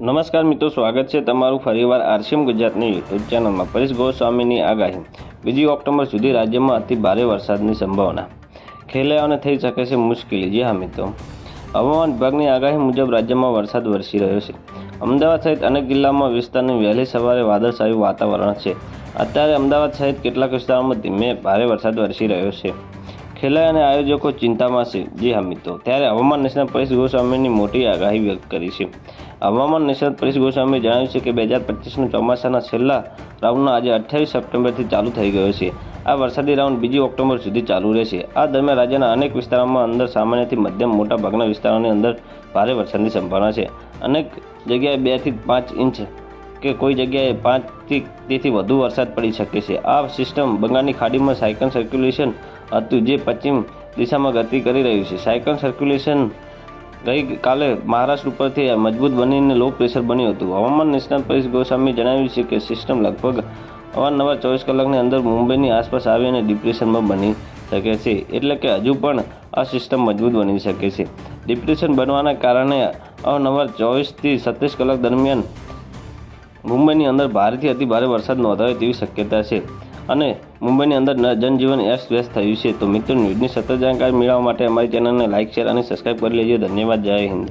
નમસ્કાર મિત્રો, સ્વાગત છે તમારું ફરીવાર આરસીએમ ગુજરાતની યુટ્યુબ ચેનલમાં. પરેશ ગોસ્વામીની આગાહી. બીજી ઓક્ટોબર સુધી રાજ્યમાં અતિ ભારે વરસાદની સંભાવના. ખેલૈયાઓને થઈ શકે છે મુશ્કેલી. જી હા મિત્રો. હવામાન વિભાગની આગાહી મુજબ રાજ્યમાં વરસાદ વરસી રહ્યો છે. અમદાવાદ સહિત અનેક જિલ્લામાં વિસ્તારની વહેલી સવારે વાદળછાયું વાતાવરણ છે. અત્યારે અમદાવાદ સહિત કેટલાક વિસ્તારોમાં ધીમે ભારે વરસાદ વરસી રહ્યો છે. ખેલાઈ અને આયોજકો ચિંતામાં છે. જી હા મિત્રો, ત્યારે હવામાન નિષ્ણાત પરેશ ગોસ્વામીની મોટી આગાહી વ્યક્ત કરી છે. હવામાન નિષ્ણાત પરેશ ગોસ્વામીએ જણાવ્યું છે કે બે હજાર પચીસનું ચોમાસાના છેલ્લા રાઉન્ડનો આજે અઠ્યાવીસ સપ્ટેમ્બરથી ચાલુ થઈ ગયો છે. આ વરસાદી રાઉન્ડ બીજી ઓક્ટોબર સુધી ચાલુ રહેશે. આ દરમિયાન રાજ્યના અનેક વિસ્તારોમાં અંદર સામાન્યથી મધ્યમ મોટા ભાગના વિસ્તારોની અંદર ભારે વરસાદની સંભાવના છે. અનેક જગ્યાએ બેથી પાંચ ઇંચ કે કોઈ જગ્યાએ પાંચથી તેથી વધુ વરસાદ પડી શકે છે. આ સિસ્ટમ બંગાળની ખાડીમાં સાયકલ સર્ક્યુલેશન હતું જે પશ્ચિમ દિશામાં ગતિ કરી રહ્યું છે. સાયકલ સર્ક્યુલેશન ગઈકાલે મહારાષ્ટ્ર ઉપરથી મજબૂત બનીને લો પ્રેશર બન્યું હતું. હવામાન નિષ્ણાત પરેશ ગોસ્વામીએ જણાવ્યું છે કે સિસ્ટમ લગભગ અવારનવાર ચોવીસ કલાકની અંદર મુંબઈની આસપાસ આવી અને ડિપ્રેશનમાં બની શકે છે. એટલે કે હજુ પણ આ સિસ્ટમ મજબૂત બની શકે છે. ડિપ્રેશન બનવાના કારણે અવારનવાર ચોવીસથી સત્રીસ કલાક દરમિયાન મુંબઈની અંદર ભારેથી અતિ ભારે વરસાદ નોંધાવે તેવી શક્યતા છે. અને મુંબઈની અંદર જનજીવન એસ વ્યસ્ત થયું છે. તો મિત્રો, ન્યૂઝની સતત જાણકારી મેળવવા માટે અમારી ચેનલને લાઇક શેર અને સબસ્ક્રાઇબ કરી લેજો. ધન્યવાદ. જય હિન્દ.